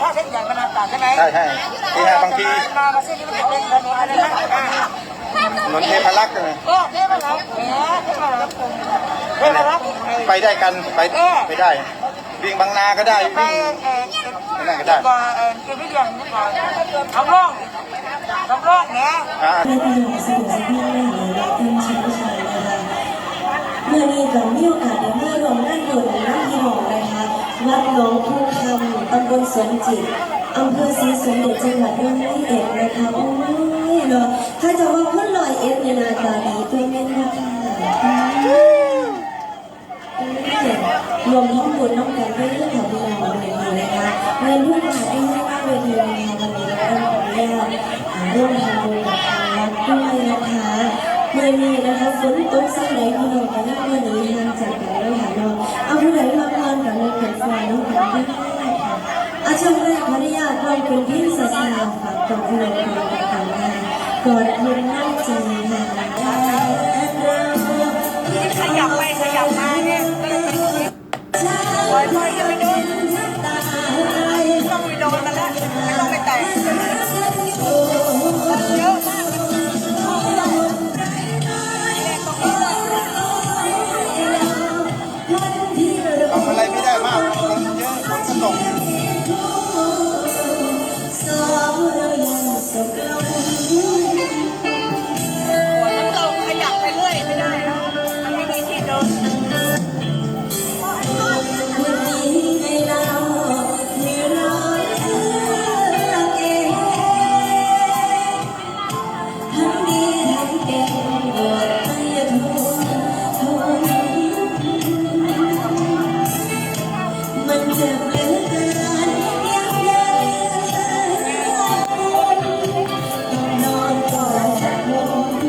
ถ้าเส้นใหญ่มันอากาศใช่ไหมใช่ใช่ที่ฮะบางทีมามาเส้นนี้มันจะเป็นถนนอะไรนะอ่าถนนเทพรักษ์ใช่ไหมเออเทพรักษ์แหมเทพรักษ์เทพรักษ์ไปได้กันไปไปได้วิ่งบางนาก็ได้ไปวิ่งเอ่อไม่ได้ก็ได้ก่อนเอ่อเก็บวิเดียงนี่ก่อนทำร่องทำร่องเนี่ยอ่าในปีหกสิบสิบห้าหรือว่าเพิ่มชั้นชายนะคะเมื่อนี้ก็มีโอกาสได้มาร่วมงานบุญน้ำพี่น้องนะคะวัดหนองคูคำ ตำบลสวนจิตอำเภอศรีสมเด็จจังหวัดร้อยเอ็ดนะคะโอ้ยเนาะถ้าจะว่าคนลอยเอ็ดเนี่ยหนาตาดีตัวแม่นนะคะรวมทั้งบุญน้องกันด้วยเรื่องของพี่น้องวันนี้นะคะเงินทุกบาทที่ให้หน้าเวทีนะคะวันนี้เราขออนุญาตร่วมทำบุญกับทางวัดด้วยนะคะเมื่อนี้นะคะฝนตกสักไหนพี่น้องกันนะวันนี้ห่างจากกันแล้วค่ะน้องเอาผู้ใดมาพรกับในเกิดไฟน้องกันด้วย อาช่วงแรกขออนุญาตลองเป็นพี่ศาสนาฝากกับพี่น้องกันกันค่ะกอดเย็นน้ำใจค่ะ and